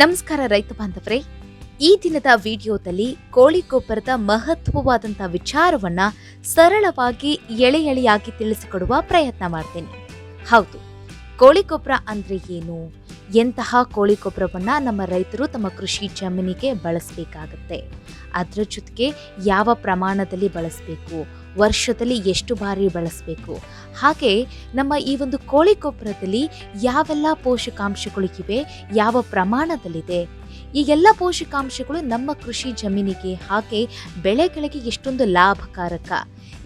ನಮಸ್ಕಾರ ರೈತ ಬಾಂಧವರೇ. ಈ ದಿನದ ವಿಡಿಯೋದಲ್ಲಿ ಕೋಳಿ ಗೊಬ್ಬರದ ಮಹತ್ವವಾದಂಥ ವಿಚಾರವನ್ನ ಸರಳವಾಗಿ ಎಳೆ ಎಳೆಯಾಗಿ ತಿಳಿಸಿಕೊಡುವ ಪ್ರಯತ್ನ ಮಾಡ್ತೇನೆ. ಹೌದು, ಕೋಳಿ ಗೊಬ್ಬರ ಅಂದ್ರೆ ಏನು? ಎಂತಹ ಕೋಳಿ ಗೊಬ್ಬರವನ್ನ ನಮ್ಮ ರೈತರು ತಮ್ಮ ಕೃಷಿ ಜಮೀನಿಗೆ ಬಳಸಬೇಕಾಗತ್ತೆ? ಅದರ ಜೊತೆಗೆ ಯಾವ ಪ್ರಮಾಣದಲ್ಲಿ ಬಳಸಬೇಕು? ವರ್ಷದಲ್ಲಿ ಎಷ್ಟು ಬಾರಿ ಬಳಸಬೇಕು? ಹಾಗೆ ನಮ್ಮ ಈ ಒಂದು ಕೋಳಿ ಗೊಬ್ಬರದಲ್ಲಿ ಯಾವೆಲ್ಲ ಪೋಷಕಾಂಶಗಳು ಇವೆ? ಯಾವ ಪ್ರಮಾಣದಲ್ಲಿದೆ? ಈ ಎಲ್ಲ ಪೋಷಕಾಂಶಗಳು ನಮ್ಮ ಕೃಷಿ ಜಮೀನಿಗೆ ಹಾಗೆ ಬೆಳೆಗಳಿಗೆ ಎಷ್ಟೊಂದು ಲಾಭಕಾರಕ.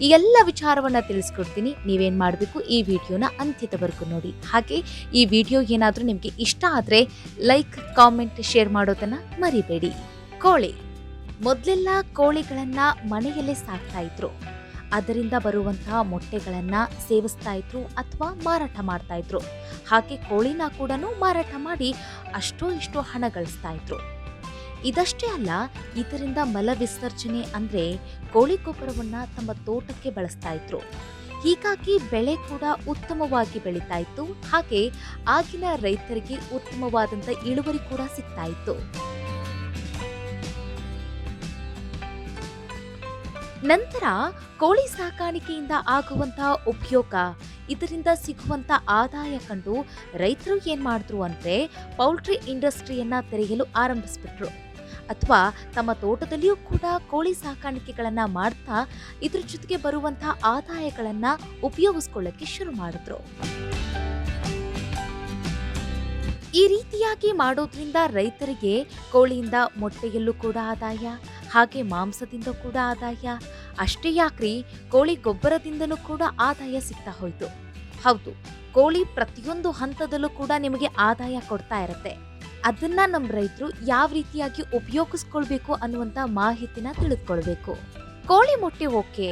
ಈ ಎಲ್ಲ ವಿಚಾರವನ್ನು ತಿಳಿಸ್ಕೊಡ್ತೀನಿ. ನೀವೇನು ಮಾಡಬೇಕು? ಈ ವಿಡಿಯೋನ ಅಂತ್ಯದವರೆಗೂ ನೋಡಿ. ಹಾಗೆ ಈ ವಿಡಿಯೋ ಏನಾದರೂ ನಿಮಗೆ ಇಷ್ಟ ಆದರೆ ಲೈಕ್, ಕಾಮೆಂಟ್, ಶೇರ್ ಮಾಡೋದನ್ನು ಮರಿಬೇಡಿ. ಕೋಳಿ. ಮೊದಲೆಲ್ಲ ಕೋಳಿಗಳನ್ನು ಮನೆಯಲ್ಲೇ ಸಾಕ್ತಾ ಇದ್ರು. ಅದರಿಂದ ಬರುವಂತಹ ಮೊಟ್ಟೆಗಳನ್ನ ಸೇವಿಸ್ತಾ ಇದ್ರು ಅಥವಾ ಮಾರಾಟ ಮಾಡ್ತಾ ಇದ್ರು. ಹಾಗೆ ಕೋಳಿನ ಕೂಡ ಮಾರಾಟ ಮಾಡಿ ಅಷ್ಟೋ ಇಷ್ಟೋ ಹಣ ಗಳಿಸ್ತಾ ಇದ್ರು. ಇದಷ್ಟೇ ಅಲ್ಲ, ಇದರಿಂದ ಮಲ ವಿಸರ್ಜನೆ ಅಂದ್ರೆ ಕೋಳಿ ಗೊಬ್ಬರವನ್ನ ತಮ್ಮ ತೋಟಕ್ಕೆ ಬಳಸ್ತಾ ಇದ್ರು. ಹೀಗಾಗಿ ಬೆಳೆ ಕೂಡ ಉತ್ತಮವಾಗಿ ಬೆಳೀತಾ ಇತ್ತು. ಹಾಗೆ ಆಗಿನ ರೈತರಿಗೆ ಉತ್ತಮವಾದಂತ ಇಳುವರಿ ಕೂಡ ಸಿಗ್ತಾ ಇತ್ತು. ನಂತರ ಕೋಳಿ ಸಾಕಾಣಿಕೆಯಿಂದ ಆಗುವಂತಹ ಉಪಯೋಗ, ಇದರಿಂದ ಸಿಗುವಂತ ಆದಾಯ ಕಂಡು ರೈತರು ಏನ್ ಮಾಡಿದ್ರು ಅಂದ್ರೆ ಪೌಲ್ಟ್ರಿ ಇಂಡಸ್ಟ್ರಿಯನ್ನ ತೆರೆಯಲು ಆರಂಭಿಸ್ಬಿಟ್ರು. ಅಥವಾ ತಮ್ಮ ತೋಟದಲ್ಲಿಯೂ ಕೂಡ ಕೋಳಿ ಸಾಕಾಣಿಕೆಗಳನ್ನ ಮಾಡ್ತಾ ಇದ್ರ ಜೊತೆಗೆ ಬರುವಂತಹ ಆದಾಯಗಳನ್ನ ಉಪಯೋಗಿಸ್ಕೊಳ್ಳಕ್ಕೆ ಶುರು ಮಾಡಿದ್ರು. ಈ ರೀತಿಯಾಗಿ ಮಾಡೋದ್ರಿಂದ ರೈತರಿಗೆ ಕೋಳಿಯಿಂದ ಮೊಟ್ಟೆಯಲ್ಲೂ ಕೂಡ ಆದಾಯ ಹಾಗೆ ಮಾಂಸದಿಂದ ಕೂಡ ಆದಾಯ, ಅಷ್ಟೇ ಯಾಕ್ರಿ ಕೋಳಿ ಗೊಬ್ಬರದಿಂದಲೂ ಕೂಡ ಆದಾಯ ಸಿಗ್ತಾ ಹೋಯ್ತು. ಹೌದು, ಕೋಳಿ ಪ್ರತಿಯೊಂದು ಹಂತದಲ್ಲೂ ಕೂಡ ನಿಮಗೆ ಆದಾಯ ಕೊಡ್ತಾ ಇರುತ್ತೆ. ಅದನ್ನ ನಮ್ಮ ರೈತರು ಯಾವ ರೀತಿಯಾಗಿ ಉಪಯೋಗಿಸ್ಕೊಳ್ಬೇಕು ಅನ್ನುವಂತ ಮಾಹಿತಿನ ತಿಳಿದುಕೊಳ್ಬೇಕು. ಕೋಳಿ ಮೊಟ್ಟೆ ಓಕೆ,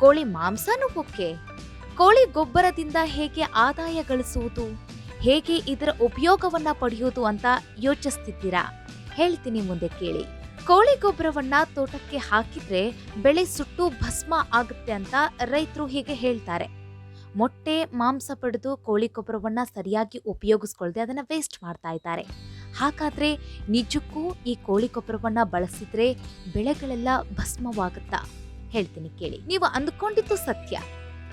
ಕೋಳಿ ಮಾಂಸನೂ ಓಕೆ, ಕೋಳಿ ಗೊಬ್ಬರದಿಂದ ಹೇಗೆ ಆದಾಯ ಗಳಿಸುವುದು, ಹೇಗೆ ಇದರ ಉಪಯೋಗವನ್ನ ಪಡೆಯೋದು ಅಂತ ಯೋಚಿಸ್ತಿದ್ದೀರಾ? ಹೇಳ್ತೀನಿ ಮುಂದೆ ಕೇಳಿ. ಕೋಳಿ ಗೊಬ್ಬರವನ್ನ ತೋಟಕ್ಕೆ ಹಾಕಿದ್ರೆ ಬೆಳೆ ಸುಟ್ಟು ಭಸ್ಮ ಆಗುತ್ತೆ ಅಂತ ರೈತರು ಹೀಗೆ ಹೇಳ್ತಾರೆ. ಮೊಟ್ಟೆ, ಮಾಂಸ ಪಡೆದು ಕೋಳಿ ಗೊಬ್ಬರವನ್ನ ಸರಿಯಾಗಿ ಉಪಯೋಗಿಸ್ಕೊಳ್ದೆ ಅದನ್ನ ವೇಸ್ಟ್ ಮಾಡ್ತಾ ಇದ್ದಾರೆ. ಹಾಗಾದ್ರೆ ನಿಜಕ್ಕೂ ಈ ಕೋಳಿ ಗೊಬ್ಬರವನ್ನ ಬಳಸಿದ್ರೆ ಬೆಳೆಗಳೆಲ್ಲ ಭಸ್ಮವಾಗುತ್ತಾ? ಹೇಳ್ತೀನಿ ಕೇಳಿ. ನೀವು ಅಂದ್ಕೊಂಡಿದ್ದು ಸತ್ಯ.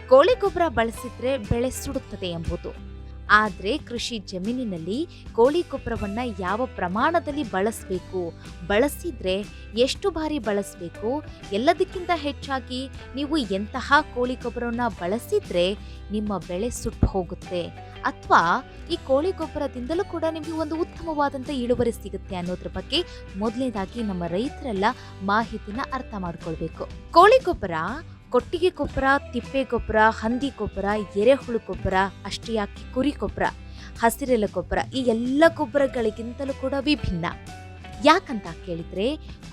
ಕೋಳಿ ಗೊಬ್ಬರ ಬಳಸಿದ್ರೆ ಬೆಳೆ ಸುಡುತ್ತದೆ ಎಂಬುದು. ಆದ್ರೆ ಕೃಷಿ ಜಮೀನಿನಲ್ಲಿ ಕೋಳಿ ಗೊಬ್ಬರವನ್ನು ಯಾವ ಪ್ರಮಾಣದಲ್ಲಿ ಬಳಸಬೇಕು? ಬಳಸಿದ್ರೆ ಎಷ್ಟು ಬಾರಿ ಬಳಸಬೇಕು? ಎಲ್ಲದಕ್ಕಿಂತ ಹೆಚ್ಚಾಗಿ ನೀವು ಎಂತಹ ಕೋಳಿ ಗೊಬ್ಬರವನ್ನು ಬಳಸಿದ್ರೆ ನಿಮ್ಮ ಬೆಳೆ ಸುಟ್ಟು ಹೋಗುತ್ತೆ? ಅಥವಾ ಈ ಕೋಳಿ ಗೊಬ್ಬರದಿಂದಲೂ ಕೂಡ ನಿಮಗೆ ಒಂದು ಉತ್ತಮವಾದಂಥ ಇಳುವರಿ ಸಿಗುತ್ತೆ ಅನ್ನೋದ್ರ ಬಗ್ಗೆ ಮೊದಲನೇದಾಗಿ ನಮ್ಮ ರೈತರೆಲ್ಲ ಮಾಹಿತಿನ ಅರ್ಥ ಮಾಡ್ಕೊಳ್ಬೇಕು. ಕೋಳಿ ಗೊಬ್ಬರ ಕೊಟ್ಟಿಗೆ ಗೊಬ್ಬರ, ತಿಪ್ಪೆ ಗೊಬ್ಬರ, ಹಂದಿ ಗೊಬ್ಬರ, ಎರೆಹುಳು ಗೊಬ್ಬರ ಅಷ್ಟೇ ಕುರಿ ಗೊಬ್ಬರ, ಹಸಿರೆಲೆ ಗೊಬ್ಬರ ಈ ಎಲ್ಲ ಗೊಬ್ಬರಗಳಿಗಿಂತಲೂ ಕೂಡ ವಿಭಿನ್ನ. ಯಾಕಂತ ಕೇಳಿದ್ರೆ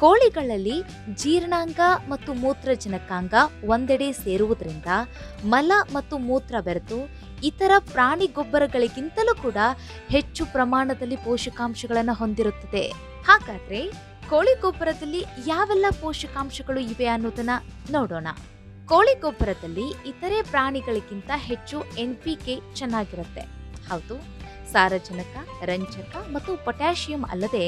ಕೋಳಿಗಳಲ್ಲಿ ಜೀರ್ಣಾಂಗ ಮತ್ತು ಮೂತ್ರಜನಕಾಂಗ ಒಂದೆಡೆ ಸೇರುವುದರಿಂದ ಮಲ ಮತ್ತು ಮೂತ್ರ ಬೆರೆತು ಇತರ ಪ್ರಾಣಿ ಗೊಬ್ಬರಗಳಿಗಿಂತಲೂ ಕೂಡ ಹೆಚ್ಚು ಪ್ರಮಾಣದಲ್ಲಿ ಪೋಷಕಾಂಶಗಳನ್ನು ಹೊಂದಿರುತ್ತದೆ. ಹಾಗಾದ್ರೆ ಕೋಳಿ ಗೊಬ್ಬರದಲ್ಲಿ ಯಾವೆಲ್ಲ ಪೋಷಕಾಂಶಗಳು ಇವೆ ಅನ್ನೋದನ್ನ ನೋಡೋಣ. ಕೋಳಿ ಗೊಬ್ಬರದಲ್ಲಿ ಇತರೆ ಪ್ರಾಣಿಗಳಿಗಿಂತ ಹೆಚ್ಚು ಎನ್ ಪಿ ಕೆ ಚೆನ್ನಾಗಿರುತ್ತೆ. ಹೌದು. ಸಾರಜನಕ, ರಂಜಕ ಮತ್ತು ಪೊಟ್ಯಾಷಿಯಂ ಅಲ್ಲದೆ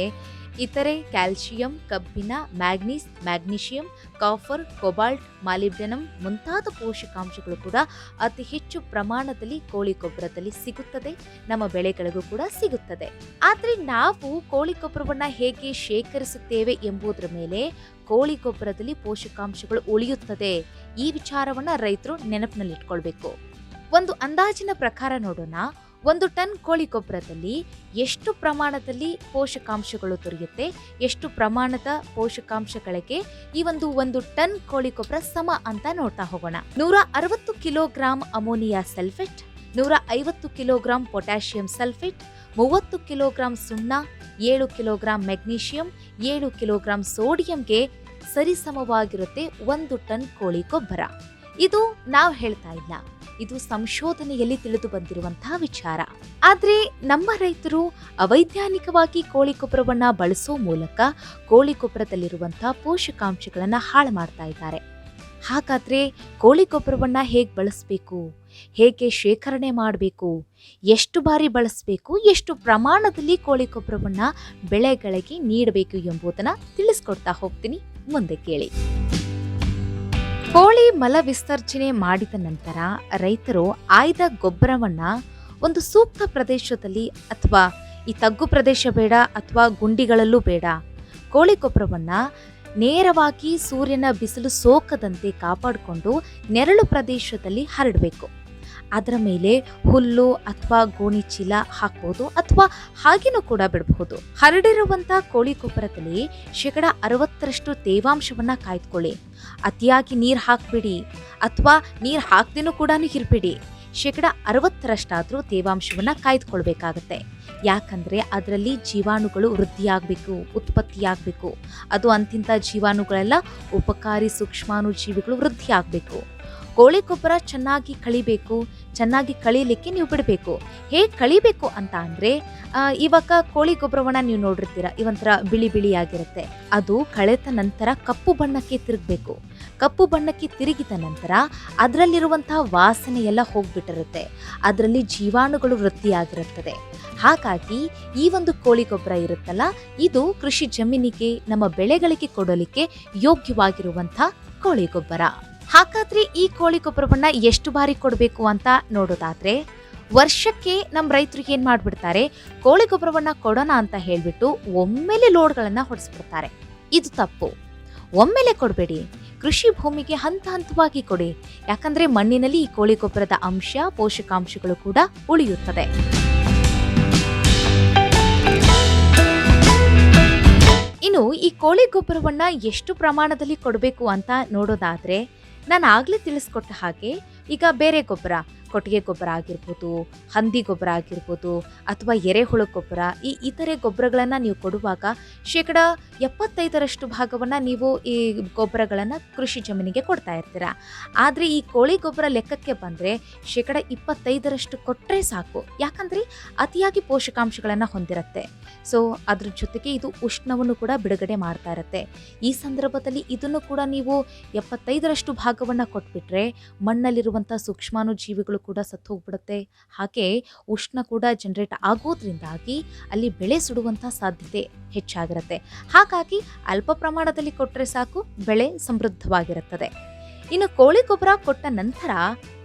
ಇತರೆ ಕ್ಯಾಲ್ಸಿಯಂ ಕಬ್ಬಿಣ, manganese, magnesium, copper, cobalt, molybdenum ಮುಂತಾದ ಪೋಷಕಾಂಶಗಳು ಕೂಡ ಅತಿ ಹೆಚ್ಚು ಪ್ರಮಾಣದಲ್ಲಿ ಕೋಳಿ ಗೊಬ್ಬರದಲ್ಲಿ ಸಿಗುತ್ತದೆ. ನಮ್ಮ ಬೆಳೆಗಳಿಗೂ ಕೂಡ ಸಿಗುತ್ತದೆ. ಆದರೆ ನಾವು ಕೋಳಿ ಗೊಬ್ಬರವನ್ನು ಹೇಗೆ ಶೇಖರಿಸುತ್ತೇವೆ ಎಂಬುದರ ಮೇಲೆ ಕೋಳಿ ಗೊಬ್ಬರದಲ್ಲಿ ಪೋಷಕಾಂಶಗಳು ಉಳಿಯುತ್ತದೆ ಈ ವಿಚಾರವನ್ನು ರೈತರು ನೆನಪಿನಲ್ಲಿಟ್ಕೊಳ್ಬೇಕು. ಒಂದು ಅಂದಾಜಿನ ಪ್ರಕಾರ ನೋಡೋಣ. ಒಂದು ಟನ್ ಕೋಳಿ ಗೊಬ್ಬರದಲ್ಲಿ ಎಷ್ಟು ಪ್ರಮಾಣದಲ್ಲಿ ಪೋಷಕಾಂಶಗಳು ದೊರೆಯುತ್ತೆ? ಎಷ್ಟು ಪ್ರಮಾಣದ ಪೋಷಕಾಂಶಗಳಿಗೆ ಈ ಒಂದು ಒಂದು ಟನ್ ಕೋಳಿ ಗೊಬ್ಬರ ಸಮ ಅಂತ ನೋಡ್ತಾ ಹೋಗೋಣ. ನೂರ ಅರವತ್ತು ಕಿಲೋಗ್ರಾಂ ಅಮೋನಿಯಾ ಸಲ್ಫೇಟ್, ನೂರ ಐವತ್ತು ಕಿಲೋಗ್ರಾಂ ಪೊಟ್ಯಾಷಿಯಂ ಸಲ್ಫೇಟ್, ಮೂವತ್ತು ಕಿಲೋಗ್ರಾಂ ಸುಣ್ಣ, ಏಳು ಕಿಲೋಗ್ರಾಂ ಮೆಗ್ನೀಷಿಯಂ, ಏಳು ಕಿಲೋಗ್ರಾಂ ಸೋಡಿಯಂಗೆ ಸರಿಸಮವಾಗಿರುತ್ತೆ ಒಂದು ಟನ್ ಕೋಳಿ ಗೊಬ್ಬರ. ಇದು ನಾವು ಹೇಳ್ತಾ ಇಲ್ಲ. ಇದು ಸಂಶೋಧನೆಯಲ್ಲಿ ತಿಳಿದು ಬಂದಿರುವಂತಹ ವಿಚಾರ. ಆದರೆ ನಮ್ಮ ರೈತರು ಅವೈಜ್ಞಾನಿಕವಾಗಿ ಕೋಳಿ ಗೊಬ್ಬರವನ್ನು ಬಳಸೋ ಮೂಲಕ ಕೋಳಿ ಗೊಬ್ಬರದಲ್ಲಿರುವಂತಹ ಪೋಷಕಾಂಶಗಳನ್ನು ಹಾಳು ಮಾಡ್ತಾ ಇದ್ದಾರೆ. ಹಾಗಾದರೆ ಕೋಳಿ ಗೊಬ್ಬರವನ್ನ ಹೇಗೆ ಬಳಸಬೇಕು? ಹೇಗೆ ಶೇಖರಣೆ ಮಾಡಬೇಕು? ಎಷ್ಟು ಬಾರಿ ಬಳಸಬೇಕು? ಎಷ್ಟು ಪ್ರಮಾಣದಲ್ಲಿ ಕೋಳಿ ಗೊಬ್ಬರವನ್ನು ಬೆಳೆಗಳಿಗೆ ನೀಡಬೇಕು ಎಂಬುದನ್ನ ತಿಳಿಸ್ಕೊಡ್ತಾ ಹೋಗ್ತೀನಿ. ಮುಂದೆ ಕೇಳಿ. ಕೋಳಿ ಮಲ ವಿಸರ್ಜನೆ ಮಾಡಿದ ನಂತರ ರೈತರು ಆಯ್ದ ಗೊಬ್ಬರವನ್ನ ಒಂದು ಸೂಕ್ತ ಪ್ರದೇಶದಲ್ಲಿ ಅಥವಾ ಈ ತಗ್ಗು ಪ್ರದೇಶ ಬೇಡ ಅಥವಾ ಗುಂಡಿಗಳಲ್ಲೂ ಬೇಡ. ಕೋಳಿ ಗೊಬ್ಬರವನ್ನ ನೇರವಾಗಿ ಸೂರ್ಯನ ಬಿಸಿಲು ಸೋಕದಂತೆ ಕಾಪಾಡಿಕೊಂಡು ನೆರಳು ಪ್ರದೇಶದಲ್ಲಿ ಹರಡಬೇಕು. ಅದರ ಮೇಲೆ ಹುಲ್ಲು ಅಥವಾ ಗೋಣಿ ಚೀಲ ಹಾಕ್ಬೋದು ಅಥವಾ ಹಾಗೇನೂ ಕೂಡ ಬಿಡಬಹುದು ಹರಡಿರುವಂತಹ ಕೋಳಿ ಗೊಬ್ಬರದಲ್ಲಿ ಶೇಕಡ ಅರವತ್ತರಷ್ಟು ತೇವಾಂಶವನ್ನ ಕಾಯ್ದುಕೊಳ್ಳಿ. ಅತಿಯಾಗಿ ನೀರು ಹಾಕ್ಬಿಡಿ ಅಥವಾ ನೀರು ಹಾಕ್ದೇನೂ ಕೂಡ ಇರ್ಬಿಡಿ. ಶೇಕಡ ಅರವತ್ತರಷ್ಟಾದರೂ ತೇವಾಂಶವನ್ನ ಕಾಯ್ದುಕೊಳ್ಬೇಕಾಗತ್ತೆ. ಯಾಕಂದ್ರೆ ಅದರಲ್ಲಿ ಜೀವಾಣುಗಳು ವೃದ್ಧಿಯಾಗಬೇಕು, ಉತ್ಪತ್ತಿಯಾಗಬೇಕು. ಅದು ಅಂತಿಂತ ಜೀವಾಣುಗಳೆಲ್ಲ ಉಪಕಾರಿ ಸೂಕ್ಷ್ಮಾಣು ಜೀವಿಗಳು ವೃದ್ಧಿಯಾಗಬೇಕು. ಕೋಳಿ ಗೊಬ್ಬರ ಚೆನ್ನಾಗಿ ಕಳಿಬೇಕು ಚೆನ್ನಾಗಿ ಕಳೀಲಿಕ್ಕೆ ನೀವು ಬಿಡಬೇಕು. ಹೇಗೆ ಕಳಿಬೇಕು ಅಂತ ಅಂದರೆ ಇವಾಗ ಕೋಳಿ ಗೊಬ್ಬರವನ್ನ ನೀವು ನೋಡಿರ್ತೀರ, ಇವಂತರ ಬಿಳಿ ಬಿಳಿಯಾಗಿರುತ್ತೆ ಅದು ಕಳೆದ ನಂತರ ಕಪ್ಪು ಬಣ್ಣಕ್ಕೆ ತಿರುಗಬೇಕು. ಕಪ್ಪು ಬಣ್ಣಕ್ಕೆ ತಿರುಗಿದ ನಂತರ ಅದರಲ್ಲಿರುವಂತಹ ವಾಸನೆ ಎಲ್ಲ ಹೋಗ್ಬಿಟ್ಟಿರುತ್ತೆ. ಅದರಲ್ಲಿ ಜೀವಾಣುಗಳು ವೃತ್ತಿಯಾಗಿರುತ್ತದೆ ಹಾಗಾಗಿ ಈ ಒಂದು ಕೋಳಿ ಗೊಬ್ಬರ ಇರುತ್ತಲ್ಲ, ಇದು ಕೃಷಿ ಜಮೀನಿಗೆ, ನಮ್ಮ ಬೆಳೆಗಳಿಗೆ ಕೊಡಲಿಕ್ಕೆ ಯೋಗ್ಯವಾಗಿರುವಂಥ ಕೋಳಿ ಗೊಬ್ಬರ. ಹಾಗಾದ್ರೆ ಈ ಕೋಳಿ ಗೊಬ್ಬರವನ್ನ ಎಷ್ಟು ಬಾರಿ ಕೊಡಬೇಕು ಅಂತ ನೋಡೋದಾದ್ರೆ, ವರ್ಷಕ್ಕೆ ನಮ್ಮ ರೈತರು ಏನು ಮಾಡ್ಬಿಡ್ತಾರೆ, ಕೋಳಿ ಗೊಬ್ಬರವನ್ನ ಕೊಡೋಣ ಅಂತ ಹೇಳಿಬಿಟ್ಟು ಒಮ್ಮೆಲೆ ಲೋಡ್ಗಳನ್ನ ಹೊಡೆಸ್ಬಿಡ್ತಾರೆ. ಇದು ತಪ್ಪು. ಒಮ್ಮೆಲೆ ಕೊಡಬೇಡಿ. ಕೃಷಿ ಭೂಮಿಗೆ ಹಂತ ಹಂತವಾಗಿ ಕೊಡಿ. ಯಾಕಂದ್ರೆ ಮಣ್ಣಿನಲ್ಲಿ ಈ ಕೋಳಿ ಗೊಬ್ಬರದ ಅಂಶ, ಪೋಷಕಾಂಶಗಳು ಕೂಡ ಉಳಿಯುತ್ತದೆ. ಇನ್ನು ಈ ಕೋಳಿ ಗೊಬ್ಬರವನ್ನ ಎಷ್ಟು ಪ್ರಮಾಣದಲ್ಲಿ ಕೊಡಬೇಕು ಅಂತ ನೋಡೋದಾದ್ರೆ ನಾನು ಆಗಲೇ ತಿಳಿಸ್ಕೊಟ್ಟ ಹಾಗೆ ಈಗ ಬೇರೆ ಗೊಬ್ಬರ. ಕೊಟ್ಟಿಗೆ ಗೊಬ್ಬರ ಆಗಿರ್ಬೋದು, ಹಂದಿ ಗೊಬ್ಬರ ಆಗಿರ್ಬೋದು ಅಥವಾ ಎರೆಹುಳು ಗೊಬ್ಬರ, ಈ ಇತರೆ ಗೊಬ್ಬರಗಳನ್ನು ನೀವು ಕೊಡುವಾಗ ಶೇಕಡ ಎಪ್ಪತ್ತೈದರಷ್ಟು ಭಾಗವನ್ನು ನೀವು ಈ ಗೊಬ್ಬರಗಳನ್ನು ಕೃಷಿ ಜಮೀನಿಗೆ ಕೊಡ್ತಾ ಇರ್ತೀರ. ಆದರೆ ಈ ಕೋಳಿ ಗೊಬ್ಬರ ಲೆಕ್ಕಕ್ಕೆ ಬಂದರೆ ಶೇಕಡ ಇಪ್ಪತ್ತೈದರಷ್ಟು ಕೊಟ್ಟರೆ ಸಾಕು. ಯಾಕಂದರೆ ಅತಿಯಾಗಿ ಪೋಷಕಾಂಶಗಳನ್ನು ಹೊಂದಿರುತ್ತೆ. ಸೊ ಅದ್ರ ಜೊತೆಗೆ ಇದು ಉಷ್ಣವನ್ನು ಕೂಡ ಬಿಡುಗಡೆ ಮಾಡ್ತಾ ಇರುತ್ತೆ. ಈ ಸಂದರ್ಭದಲ್ಲಿ ಇದನ್ನು ಕೂಡ ನೀವು ಎಪ್ಪತ್ತೈದರಷ್ಟು ಭಾಗವನ್ನು ಕೊಟ್ಬಿಟ್ರೆ ಮಣ್ಣಲ್ಲಿರುವಂಥ ಜೀವಿಗಳು ಕೂಡ ಸತ್ತು ಹೋಗ್ಬಿಡುತ್ತೆ ಹಾಗೆ ಉಷ್ಣ ಕೂಡ ಜನರೇಟ್ ಆಗೋದ್ರಿಂದಾಗಿ ಅಲ್ಲಿ ಬೆಳೆ ಸುಡುವಂಥ ಸಾಧ್ಯತೆ ಹೆಚ್ಚಾಗಿರುತ್ತೆ. ಹಾಗಾಗಿ ಅಲ್ಪ ಪ್ರಮಾಣದಲ್ಲಿ ಕೊಟ್ಟರೆ ಸಾಕು, ಬೆಳೆ ಸಮೃದ್ಧವಾಗಿರುತ್ತದೆ. ಇನ್ನು ಕೋಳಿ ಗೊಬ್ಬರ ಕೊಟ್ಟ ನಂತರ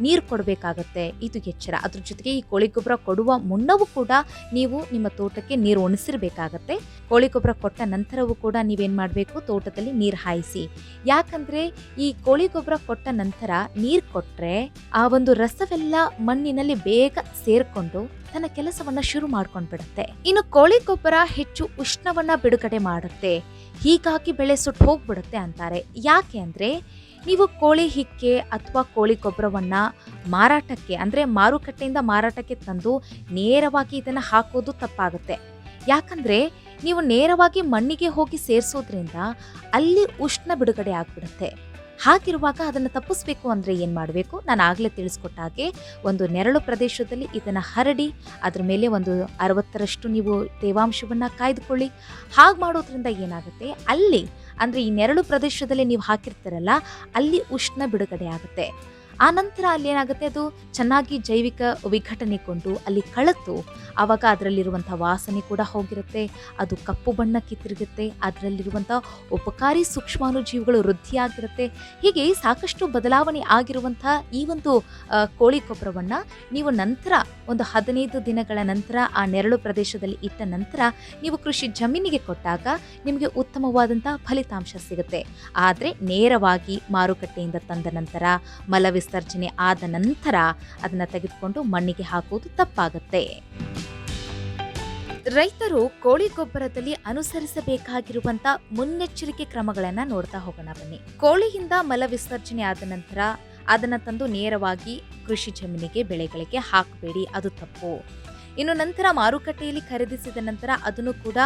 ನೀರು ಕೊಡಬೇಕಾಗತ್ತೆ. ಇದು ಎಚ್ಚರ. ಅದ್ರ ಜೊತೆಗೆ ಈ ಕೋಳಿ ಗೊಬ್ಬರ ಕೊಡುವ ಮುನ್ನವೂ ಕೂಡ ನೀವು ನಿಮ್ಮ ತೋಟಕ್ಕೆ ನೀರು ಒಣಸಿರ್ಬೇಕಾಗತ್ತೆ ಕೋಳಿ ಗೊಬ್ಬರ ಕೊಟ್ಟ ನಂತರವೂ ಕೂಡ ನೀವೇನು ಮಾಡಬೇಕು? ತೋಟದಲ್ಲಿ ನೀರು ಹಾಯಿಸಿ. ಯಾಕಂದ್ರೆ ಈ ಕೋಳಿ ಗೊಬ್ಬರ ಕೊಟ್ಟ ನಂತರ ನೀರು ಕೊಟ್ಟರೆ ಆ ಒಂದು ರಸವೆಲ್ಲ ಮಣ್ಣಿನಲ್ಲಿ ಬೇಗ ಸೇರಿಕೊಂಡು ತನ್ನ ಕೆಲಸವನ್ನ ಶುರು ಮಾಡ್ಕೊಂಡು ಬಿಡುತ್ತೆ. ಇನ್ನು ಕೋಳಿ ಗೊಬ್ಬರ ಹೆಚ್ಚು ಉಷ್ಣವನ್ನ ಬಿಡುಗಡೆ ಮಾಡುತ್ತೆ. ಹೀಗಾಗಿ ಬೆಳೆ ಸುಟ್ಟು ಹೋಗ್ಬಿಡುತ್ತೆ ಅಂತಾರೆ. ಯಾಕೆ ಅಂದ್ರೆ ನೀವು ಕೋಳಿ ಹಿಕ್ಕೆ ಅಥವಾ ಕೋಳಿ ಗೊಬ್ಬರವನ್ನ ಮಾರಾಟಕ್ಕೆ, ಅಂದ್ರೆ ಮಾರುಕಟ್ಟೆಯಿಂದ ಮಾರಾಟಕ್ಕೆ ತಂದು ನೇರವಾಗಿ ಇದನ್ನ ಹಾಕೋದು ತಪ್ಪಾಗುತ್ತೆ. ಯಾಕಂದ್ರೆ ನೀವು ನೇರವಾಗಿ ಮಣ್ಣಿಗೆ ಹೋಗಿ ಸೇರಿಸೋದ್ರಿಂದ ಅಲ್ಲಿ ಉಷ್ಣ ಬಿಡುಗಡೆ ಆಗ್ಬಿಡುತ್ತೆ. ಹಾಗಿರುವಾಗ ಅದನ್ನು ತಪ್ಪಿಸ್ಬೇಕು ಅಂದರೆ ಏನು ಮಾಡಬೇಕು? ನಾನು ಆಗಲೇ ತಿಳಿಸ್ಕೊಟ್ಟ ಹಾಗೆ ಒಂದು ನೆರಳು ಪ್ರದೇಶದಲ್ಲಿ ಇದನ್ನು ಹರಡಿ, ಅದರ ಮೇಲೆ ಒಂದು ಅರವತ್ತರಷ್ಟು ನೀವು ತೇವಾಂಶವನ್ನು ಕಾಯ್ದುಕೊಳ್ಳಿ. ಹಾಗೆ ಮಾಡೋದ್ರಿಂದ ಏನಾಗುತ್ತೆ? ಅಲ್ಲಿ, ಅಂದರೆ ಈ ನೆರಳು ಪ್ರದೇಶದಲ್ಲಿ ನೀವು ಹಾಕಿರ್ತೀರಲ್ಲ, ಅಲ್ಲಿ ಉಷ್ಣ ಬಿಡುಗಡೆ ಆಗುತ್ತೆ. ಆ ನಂತರ ಅಲ್ಲಿ ಏನಾಗುತ್ತೆ ಅದು? ಚೆನ್ನಾಗಿ ಜೈವಿಕ ವಿಘಟನೆಗೊಂಡು ಅಲ್ಲಿ ಕಳೆತು. ಆವಾಗ ಅದರಲ್ಲಿರುವಂಥ ವಾಸನೆ ಕೂಡ ಹೋಗಿರುತ್ತೆ. ಅದು ಕಪ್ಪು ಬಣ್ಣಕ್ಕೆ ತಿರುಗುತ್ತೆ. ಅದರಲ್ಲಿರುವಂಥ ಉಪಕಾರಿ ಸೂಕ್ಷ್ಮಾಣು ಜೀವಿಗಳು ವೃದ್ಧಿಯಾಗಿರುತ್ತೆ. ಹೀಗೆ ಸಾಕಷ್ಟು ಬದಲಾವಣೆ ಆಗಿರುವಂಥ ಈ ಒಂದು ಕೋಳಿ ಗೊಬ್ಬರವನ್ನು ನೀವು ನಂತರ ಒಂದು ಹದಿನೈದು ದಿನಗಳ ನಂತರ ಆ ನೆರಳು ಪ್ರದೇಶದಲ್ಲಿ ಇಟ್ಟ ನಂತರ ನೀವು ಕೃಷಿ ಜಮೀನಿಗೆ ಕೊಟ್ಟಾಗ ನಿಮಗೆ ಉತ್ತಮವಾದಂಥ ಫಲಿತಾಂಶ ಸಿಗುತ್ತೆ. ಆದರೆ ನೇರವಾಗಿ ಮಾರುಕಟ್ಟೆಯಿಂದ ತಂದ ನಂತರ ಮಲ ವಿಸರ್ಜನೆ ಆದ ನಂತರ ಅದನ್ನು ತೆಗೆದುಕೊಂಡು ಮಣ್ಣಿಗೆ ಹಾಕುವುದು ತಪ್ಪಾಗುತ್ತೆ. ರೈತರು ಕೋಳಿ ಗೊಬ್ಬರದಲ್ಲಿ ಅನುಸರಿಸಬೇಕಾಗಿರುವಂತ ಮುನ್ನೆಚ್ಚರಿಕೆ ಕ್ರಮಗಳನ್ನ ನೋಡ್ತಾ ಹೋಗೋಣ ಬನ್ನಿ. ಕೋಳಿಯಿಂದ ಮಲ ವಿಸರ್ಜನೆ ಆದ ನಂತರ ಅದನ್ನ ತಂದು ನೇರವಾಗಿ ಕೃಷಿ ಜಮೀನಿಗೆ, ಬೆಳೆಗಳಿಗೆ ಹಾಕಬೇಡಿ, ಅದು ತಪ್ಪು. ಇನ್ನು ನಂತರ ಮಾರುಕಟ್ಟೆಯಲ್ಲಿ ಖರೀದಿಸಿದ ನಂತರ ಅದನ್ನು ಕೂಡ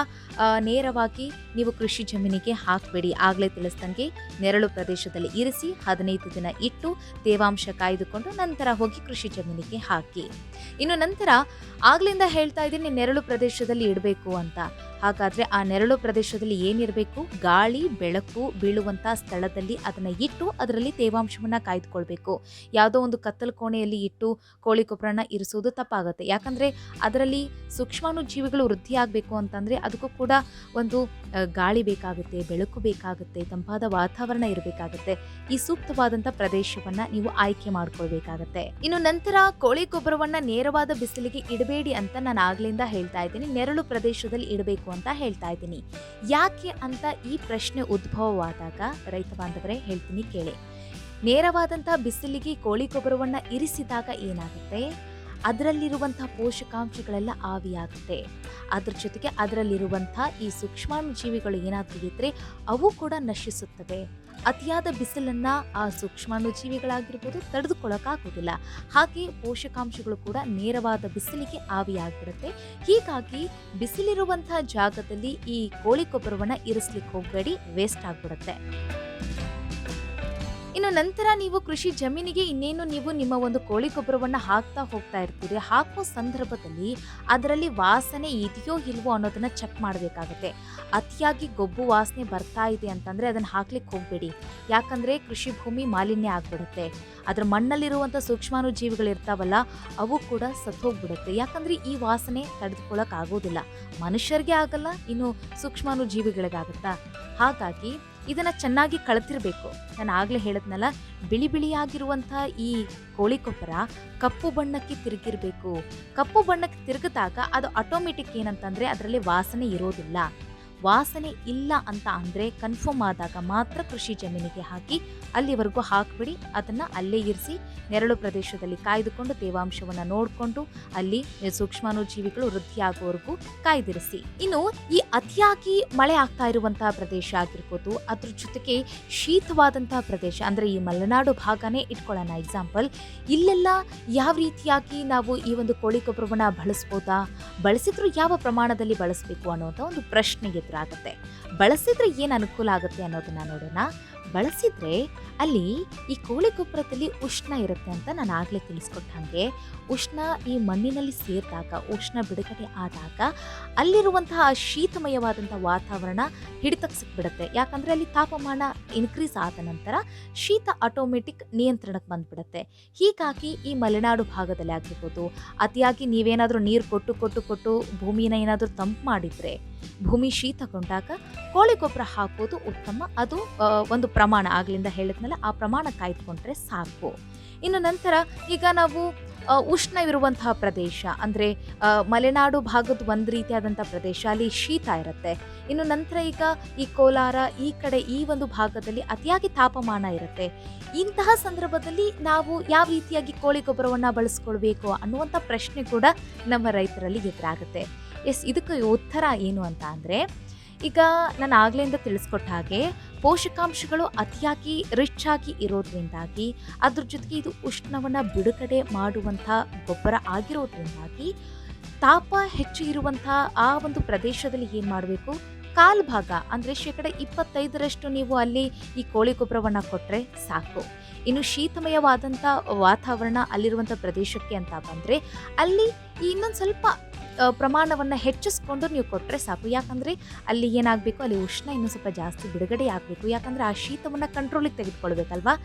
ನೇರವಾಗಿ ನೀವು ಕೃಷಿ ಜಮೀನಿಗೆ ಹಾಕಬೇಡಿ. ಆಗಲೇ ತಿಳಿಸ್ದಂಗೆ ನೆರಳು ಪ್ರದೇಶದಲ್ಲಿ ಇರಿಸಿ ಹದಿನೈದು ದಿನ ಇಟ್ಟು ತೇವಾಂಶ ಕಾಯ್ದುಕೊಂಡು ನಂತರ ಹೋಗಿ ಕೃಷಿ ಜಮೀನಿಗೆ ಹಾಕಿ. ಇನ್ನು ನಂತರ ಆಗ್ಲಿಂದ ಹೇಳ್ತಾ ಇದ್ದೀನಿ, ನೆರಳು ಪ್ರದೇಶದಲ್ಲಿ ಇಡಬೇಕು ಅಂತ. ಹಾಗಾದ್ರೆ ಆ ನೆರಳು ಪ್ರದೇಶದಲ್ಲಿ ಏನಿರಬೇಕು? ಗಾಳಿ, ಬೆಳಕು ಬೀಳುವಂತ ಸ್ಥಳದಲ್ಲಿ ಅದನ್ನ ಇಟ್ಟು ಅದರಲ್ಲಿ ತೇವಾಂಶವನ್ನ ಕಾಯ್ದುಕೊಳ್ಬೇಕು. ಯಾವುದೋ ಒಂದು ಕತ್ತಲು ಕೋಣೆಯಲ್ಲಿ ಇಟ್ಟು ಕೋಳಿ ಗೊಬ್ಬರನ ಇರಿಸೋದು ತಪ್ಪಾಗುತ್ತೆ. ಯಾಕಂದ್ರೆ ಅದರಲ್ಲಿ ಸೂಕ್ಷ್ಮಾಣು ಜೀವಿಗಳು ವೃದ್ಧಿ ಆಗಬೇಕು ಅಂತಂದ್ರೆ ಅದಕ್ಕೂ ಕೂಡ ಒಂದು ಗಾಳಿ ಬೇಕಾಗುತ್ತೆ, ಬೆಳಕು ಬೇಕಾಗುತ್ತೆ, ತಂಪಾದ ವಾತಾವರಣ ಇರಬೇಕಾಗುತ್ತೆ. ಈ ಸೂಕ್ತವಾದಂತ ಪ್ರದೇಶವನ್ನ ನೀವು ಆಯ್ಕೆ ಮಾಡ್ಕೊಳ್ಬೇಕಾಗತ್ತೆ. ಇನ್ನು ನಂತರ ಕೋಳಿ ಗೊಬ್ಬರವನ್ನ ನೇರವಾದ ಬಿಸಿಲಿಗೆ ಇಡಬೇಡಿ ಅಂತ ನಾನು ಆಗ್ಲಿಂದ ಹೇಳ್ತಾ ಇದ್ದೀನಿ. ನೆರಳು ಪ್ರದೇಶದಲ್ಲಿ ಇಡಬೇಕು ಅಂತ ಹೇಳ್ತಾ ಇದ್ದೀನಿ. ಯಾಕೆ ಅಂತ ಈ ಪ್ರಶ್ನೆ ಉದ್ಭವವಾದಾಗ ರೈತ ಬಾಂಧವರೇ ಹೇಳ್ತೀನಿ ಕೇಳಿ. ನೇರವಾದಂತಹ ಬಿಸಿಲಿಗೆ ಕೋಳಿ ಗೊಬ್ಬರವನ್ನ ಇರಿಸಿದಾಗ ಏನಾಗುತ್ತೆ? ಅದರಲ್ಲಿರುವಂತಹ ಪೋಷಕಾಂಶಗಳೆಲ್ಲ ಆವಿಯಾಗುತ್ತೆ. ಅದ್ರ ಜೊತೆಗೆ ಅದರಲ್ಲಿರುವಂತಹ ಈ ಸೂಕ್ಷ್ಮಾಣು ಜೀವಿಗಳು ಏನಾದರೂ ಇದ್ರೆ ಅವು ಕೂಡ ನಶಿಸುತ್ತವೆ. ಅತಿಯಾದ ಬಿಸಿಲನ್ನ ಆ ಸೂಕ್ಷ್ಮಾಣು ಜೀವಿಗಳಾಗಿರ್ಬೋದು ತಡೆದುಕೊಳ್ಳಕ್ಕಾಗೋದಿಲ್ಲ ಹಾಗೆ ಪೋಷಕಾಂಶಗಳು ಕೂಡ ನೇರವಾದ ಬಿಸಿಲಿಗೆ ಆವಿಯಾಗಿರುತ್ತೆ. ಹೀಗಾಗಿ ಬಿಸಿಲಿರುವಂತಹ ಜಾಗದಲ್ಲಿ ಈ ಕೋಳಿ ಗೊಬ್ಬರವನ್ನ ಇರಿಸ್ಲಿಕ್ಕೆ ಹೋಗಬೇಡಿ ವೇಸ್ಟ್ ಆಗ್ಬಿಡುತ್ತೆ. ಇನ್ನು ನಂತರ ನೀವು ಕೃಷಿ ಜಮೀನಿಗೆ ಇನ್ನೇನು ನೀವು ನಿಮ್ಮ ಒಂದು ಕೋಳಿ ಗೊಬ್ಬರವನ್ನು ಹಾಕ್ತಾ ಹೋಗ್ತಾ ಇರ್ತೀರಿ, ಹಾಕೋ ಸಂದರ್ಭದಲ್ಲಿ ಅದರಲ್ಲಿ ವಾಸನೆ ಇದೆಯೋ ಇಲ್ವೋ ಅನ್ನೋದನ್ನ ಚೆಕ್ ಮಾಡಬೇಕಾಗುತ್ತೆ. ಅತಿಯಾಗಿ ಗೊಬ್ಬು ವಾಸನೆ ಬರ್ತಾ ಇದೆ ಅಂತಂದ್ರೆ ಅದನ್ನ ಹಾಕ್ಲಿಕ್ಕೆ ಹೋಗ್ಬೇಡಿ. ಯಾಕಂದ್ರೆ ಕೃಷಿ ಭೂಮಿ ಮಾಲಿನ್ಯ ಆಗ್ಬಿಡುತ್ತೆ. ಅದ್ರ ಮಣ್ಣಲ್ಲಿರುವಂಥ ಇರ್ತಾವಲ್ಲ ಅವು ಕೂಡ ಸತ್ತೋಗ್ಬಿಡುತ್ತೆ. ಯಾಕಂದ್ರೆ ಈ ವಾಸನೆ ತಡೆದುಕೊಳ್ಳಕ್ ಆಗೋದಿಲ್ಲ. ಮನುಷ್ಯರಿಗೆ ಆಗಲ್ಲ, ಇನ್ನು ಸೂಕ್ಷ್ಮಾಣು ಜೀವಿಗಳಿಗಾಗುತ್ತಾ ಹಾಗಾಗಿ ಇದನ್ನ ಚೆನ್ನಾಗಿ ಕಳತಿರ್ಬೇಕು. ನಾನು ಆಗಲೇ ಹೇಳಿದ್ನಲ್ಲ, ಬಿಳಿ ಬಿಳಿಯಾಗಿರುವಂಥ ಈ ಕೋಳಿ ಗೊಬ್ಬರ ಕಪ್ಪು ಬಣ್ಣಕ್ಕೆ ತಿರುಗಿರಬೇಕು. ಕಪ್ಪು ಬಣ್ಣಕ್ಕೆ ತಿರುಗಿದಾಗ ಅದು ಆಟೋಮೆಟಿಕ್ ಏನಂತಂದ್ರೆ ಅದರಲ್ಲಿ ವಾಸನೆ ಇರೋದಿಲ್ಲ. ವಾಸನೆ ಇಲ್ಲ ಅಂತ ಅಂದ್ರೆ ಕನ್ಫರ್ಮ್ ಆದಾಗ ಮಾತ್ರ ಕೃಷಿ ಜಮೀನಿಗೆ ಹಾಕಿ ಅಲ್ಲಿವರೆಗೂ ಹಾಕಿಬಿಡಿ, ಅದನ್ನ ಅಲ್ಲೇ ಇರಿಸಿ, ನೆರಳು ಪ್ರದೇಶದಲ್ಲಿ ಕಾಯ್ದುಕೊಂಡು ತೇವಾಂಶವನ್ನು ನೋಡಿಕೊಂಡು ಅಲ್ಲಿ ಸೂಕ್ಷ್ಮಾನು ಜೀವಿಗಳು ವೃದ್ಧಿಯಾಗುವವರೆಗೂ ಕಾಯ್ದಿರಿಸಿ. ಇನ್ನು ಈ ಅತಿಯಾಗಿ ಮಳೆ ಆಗ್ತಾ ಇರುವಂತಹ ಪ್ರದೇಶ ಆಗಿರ್ಬೋದು, ಅದ್ರ ಜೊತೆಗೆ ಶೀತವಾದಂತಹ ಪ್ರದೇಶ ಅಂದ್ರೆ ಈ ಮಲೆನಾಡು ಭಾಗನೇ ಇಟ್ಕೊಳ್ಳೋಣ. ಎಕ್ಸಾಂಪಲ್ ಇಲ್ಲೆಲ್ಲ ಯಾವ ರೀತಿಯಾಗಿ ನಾವು ಈ ಒಂದು ಕೋಳಿ ಗೊಬ್ಬರವನ್ನ ಬಳಸ್ಬೋದಾ, ಬಳಸಿದ್ರು ಯಾವ ಪ್ರಮಾಣದಲ್ಲಿ ಬಳಸಬೇಕು ಅನ್ನೋಂಥ ಒಂದು ಪ್ರಶ್ನೆ ಎದುರಾಗುತ್ತೆ ಬಳಸಿದ್ರೆ ಏನು ಅನುಕೂಲ ಆಗುತ್ತೆ ಅನ್ನೋದನ್ನ ನೋಡೋಣ. ಬಳಸಿದ್ರೆ ಅಲ್ಲಿ ಈ ಕೋಳಿ ಗೊಬ್ಬರದಲ್ಲಿ ಉಷ್ಣ ಇರುತ್ತೆ ಅಂತ ನಾನು ಆಗಲೇ ತಿಳಿಸ್ಕೊಟ್ಟ ಹಾಗೆ. ಉಷ್ಣ ಈ ಮಣ್ಣಿನಲ್ಲಿ ಸೇರಿದಾಗ, ಉಷ್ಣ ಬಿಡುಗಡೆ ಆದಾಗ ಅಲ್ಲಿರುವಂತಹ ಶೀತಮಯವಾದಂಥ ವಾತಾವರಣ ಹಿಡಿತಕ್ಕೆ ಸಿಕ್ಬಿಡುತ್ತೆ ಯಾಕಂದರೆ ಅಲ್ಲಿ ತಾಪಮಾನ ಇನ್ಕ್ರೀಸ್ ಆದ ನಂತರ ಶೀತ ಆಟೋಮೆಟಿಕ್ ನಿಯಂತ್ರಣಕ್ಕೆ ಬಂದ್ಬಿಡುತ್ತೆ. ಹೀಗಾಗಿ ಈ ಮಲೆನಾಡು ಭಾಗದಲ್ಲಿ ಆಗಿರ್ಬೋದು, ಅತಿಯಾಗಿ ನೀವೇನಾದರೂ ನೀರು ಕೊಟ್ಟು ಕೊಟ್ಟು ಕೊಟ್ಟು ಭೂಮಿನ ಏನಾದರೂ ತಂಪು ಮಾಡಿದರೆ ಭೂಮಿ ಶೀತಗೊಂಡಾಗ ಕೋಳಿ ಗೊಬ್ಬರ ಹಾಕೋದು ಉತ್ತಮ. ಅದು ಒಂದು ಪ್ರಮಾಣ ಆಗ್ಲಿಂದ ಹೇಳಿದ್ನಲ್ಲ, ಆ ಪ್ರಮಾಣ ಕಾಯ್ದುಕೊಂಡ್ರೆ ಸಾಕು. ಇನ್ನು ನಂತರ ಈಗ ನಾವು ಉಷ್ಣವಿರುವಂತಹ ಪ್ರದೇಶ, ಅಂದರೆ ಮಲೆನಾಡು ಭಾಗದ ಒಂದು ರೀತಿಯಾದಂಥ ಪ್ರದೇಶ, ಅಲ್ಲಿ ಶೀತ ಇರುತ್ತೆ. ಇನ್ನು ನಂತರ ಈಗ ಈ ಕೋಲಾರ, ಈ ಕಡೆ ಈ ಒಂದು ಭಾಗದಲ್ಲಿ ಅತಿಯಾಗಿ ತಾಪಮಾನ ಇರುತ್ತೆ. ಇಂತಹ ಸಂದರ್ಭದಲ್ಲಿ ನಾವು ಯಾವ ರೀತಿಯಾಗಿ ಕೋಳಿ ಗೊಬ್ಬರವನ್ನು ಬಳಸ್ಕೊಳ್ಬೇಕು ಅನ್ನುವಂಥ ಪ್ರಶ್ನೆ ಕೂಡ ನಮ್ಮ ರೈತರಲ್ಲಿ ಎದುರಾಗುತ್ತೆ. ಎಸ್, ಇದಕ್ಕೆ ಉತ್ತರ ಏನು ಅಂತ ಅಂದರೆ ಈಗ ನಾನು ಆಗ್ಲಿಂದ ತಿಳಿಸ್ಕೊಟ್ಟ ಹಾಗೆ ಪೋಷಕಾಂಶಗಳು ಅತಿಯಾಗಿ ರಿಚ್ ಆಗಿ ಇರೋದ್ರಿಂದಾಗಿ ಅದ್ರ ಜೊತೆಗೆ ಇದು ಉಷ್ಣವನ್ನು ಬಿಡುಗಡೆ ಮಾಡುವಂಥ ಗೊಬ್ಬರ ಆಗಿರೋದ್ರಿಂದಾಗಿ ತಾಪ ಹೆಚ್ಚು ಇರುವಂತಹ ಆ ಒಂದು ಪ್ರದೇಶದಲ್ಲಿ ಏನು ಮಾಡಬೇಕು? ಕಾಲ್ ಭಾಗ ಅಂದರೆ ಶೇಕಡ ಇಪ್ಪತ್ತೈದರಷ್ಟು ನೀವು ಅಲ್ಲಿ ಈ ಕೋಳಿ ಗೊಬ್ಬರವನ್ನು ಕೊಟ್ಟರೆ ಸಾಕು. ಇನ್ನು ಶೀತಮಯವಾದಂಥ ವಾತಾವರಣ ಅಲ್ಲಿರುವಂಥ ಪ್ರದೇಶಕ್ಕೆ ಅಂತ ಬಂದರೆ ಅಲ್ಲಿ ಇನ್ನೊಂದು ಸ್ವಲ್ಪ ಪ್ರಮಾಣವನ್ನು ಹೆಚ್ಚಿಸ್ಕೊಂಡು ನೀವು ಕೊಟ್ಟರೆ ಸಾಕು. ಯಾಕಂದರೆ ಅಲ್ಲಿ ಏನಾಗಬೇಕು? ಅಲ್ಲಿ ಉಷ್ಣ ಇನ್ನೂ ಸ್ವಲ್ಪ ಜಾಸ್ತಿ ಬಿಡುಗಡೆ ಆಗಬೇಕು. ಯಾಕಂದರೆ ಆ ಶೀತವನ್ನು ಕಂಟ್ರೋಲಿಗೆ ತೆಗೆದುಕೊಳ್ಬೇಕಲ್ವಾ?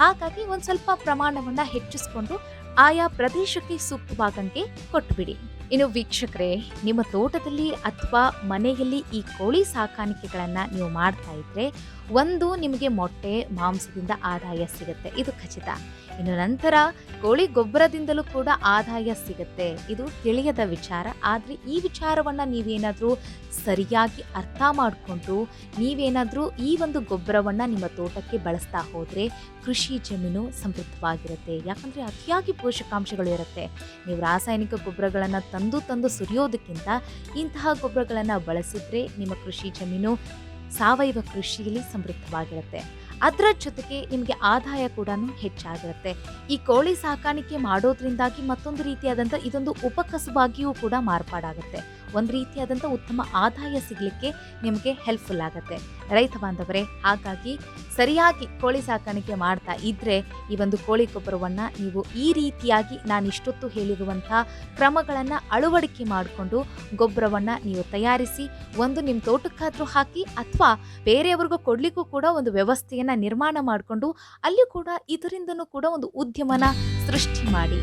ಹಾಗಾಗಿ ಒಂದು ಸ್ವಲ್ಪ ಪ್ರಮಾಣವನ್ನು ಹೆಚ್ಚಿಸ್ಕೊಂಡು ಆಯಾ ಪ್ರದೇಶಕ್ಕೆ ಸೂಕ್ತವಾಗಂಗೆ ಕೊಟ್ಬಿಡಿ. ಇನ್ನು ವೀಕ್ಷಕರೇ, ನಿಮ್ಮ ತೋಟದಲ್ಲಿ ಅಥವಾ ಮನೆಯಲ್ಲಿ ಈ ಕೋಳಿ ಸಾಕಾಣಿಕೆಗಳನ್ನು ನೀವು ಮಾಡ್ತಾ ಇದ್ರೆ ಒಂದು ನಿಮಗೆ ಮೊಟ್ಟೆ, ಮಾಂಸದಿಂದ ಆದಾಯ ಸಿಗುತ್ತೆ, ಇದು ಖಚಿತ. ಇನ್ನು ನಂತರ ಕೋಳಿ ಗೊಬ್ಬರದಿಂದಲೂ ಕೂಡ ಆದಾಯ ಸಿಗುತ್ತೆ, ಇದು ತಿಳಿಯದ ವಿಚಾರ. ಆದರೆ ಈ ವಿಚಾರವನ್ನು ನೀವೇನಾದರೂ ಸರಿಯಾಗಿ ಅರ್ಥ ಮಾಡಿಕೊಂಡು ನೀವೇನಾದರೂ ಈ ಒಂದು ಗೊಬ್ಬರವನ್ನು ನಿಮ್ಮ ತೋಟಕ್ಕೆ ಬಳಸ್ತಾ ಹೋದರೆ ಕೃಷಿ ಜಮೀನು ಸಮೃದ್ಧವಾಗಿರುತ್ತೆ. ಯಾಕಂದರೆ ಅತಿಯಾಗಿ ಪೋಷಕಾಂಶಗಳು ಇರುತ್ತೆ. ನೀವು ರಾಸಾಯನಿಕ ಗೊಬ್ಬರಗಳನ್ನು ತಂದು ತಂದು ಸುರಿಯೋದಕ್ಕಿಂತ ಇಂತಹ ಗೊಬ್ಬರಗಳನ್ನು ಬಳಸಿದ್ರೆ ನಿಮ್ಮ ಕೃಷಿ ಜಮೀನು ಸಾವಯವ ಕೃಷಿಯಲ್ಲಿ ಸಮೃದ್ಧವಾಗಿರುತ್ತೆ. ಅದರ ಜೊತೆಗೆ ನಿಮಗೆ ಆದಾಯ ಕೂಡ ಹೆಚ್ಚಾಗಿರುತ್ತೆ. ಈ ಕೋಳಿ ಸಾಕಾಣಿಕೆ ಮಾಡೋದ್ರಿಂದಾಗಿ ಮತ್ತೊಂದು ರೀತಿಯಾದಂಥ ಇದೊಂದು ಉಪಕಸುಬಾಗಿಯೂ ಕೂಡ ಮಾರ್ಪಾಡಾಗುತ್ತೆ. ಒಂದು ರೀತಿಯಾದಂಥ ಉತ್ತಮ ಆದಾಯ ಸಿಗಲಿಕ್ಕೆ ನಿಮಗೆ ಹೆಲ್ಪ್ಫುಲ್ ಆಗುತ್ತೆ. ರೈತ ಬಾಂಧವರೇ, ಹಾಗಾಗಿ ಸರಿಯಾಗಿ ಕೋಳಿ ಸಾಕಾಣಿಕೆ ಮಾಡ್ತಾ ಇದ್ದರೆ ಈ ಒಂದು ಕೋಳಿ ಗೊಬ್ಬರವನ್ನು ನೀವು ಈ ರೀತಿಯಾಗಿ ನಾನು ಇಷ್ಟೊತ್ತು ಹೇಳಿರುವಂಥ ಕ್ರಮಗಳನ್ನು ಅಳವಡಿಕೆ ಮಾಡಿಕೊಂಡು ಗೊಬ್ಬರವನ್ನು ನೀವು ತಯಾರಿಸಿ ಒಂದು ನಿಮ್ಮ ತೋಟಕ್ಕಾದರೂ ಹಾಕಿ ಅಥವಾ ಬೇರೆಯವ್ರಿಗೂ ಕೊಡಲಿಕ್ಕೂ ಕೂಡ ಒಂದು ವ್ಯವಸ್ಥೆಯನ್ನು ನಿರ್ಮಾಣ ಮಾಡಿಕೊಂಡು ಅಲ್ಲಿ ಕೂಡ ಇದರಿಂದನೂ ಕೂಡ ಒಂದು ಉದ್ಯಮನ ಸೃಷ್ಟಿ ಮಾಡಿ.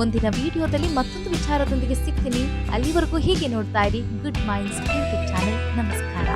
ಮುಂದಿನ ವಿಡಿಯೋದಲ್ಲಿ ಮತ್ತೊಂದು ವಿಚಾರದೊಂದಿಗೆ ಸಿಗ್ತೀನಿ. ಅಲ್ಲಿವರೆಗೂ ಹೀಗೆ ನೋಡ್ತಾ ಇರಿ. ಗುಡ್ ಮೈಂಡ್ಸ್ ಯೂಟ್ಯೂಬ್ ಚಾನೆಲ್ ನಮಸ್ಕಾರ.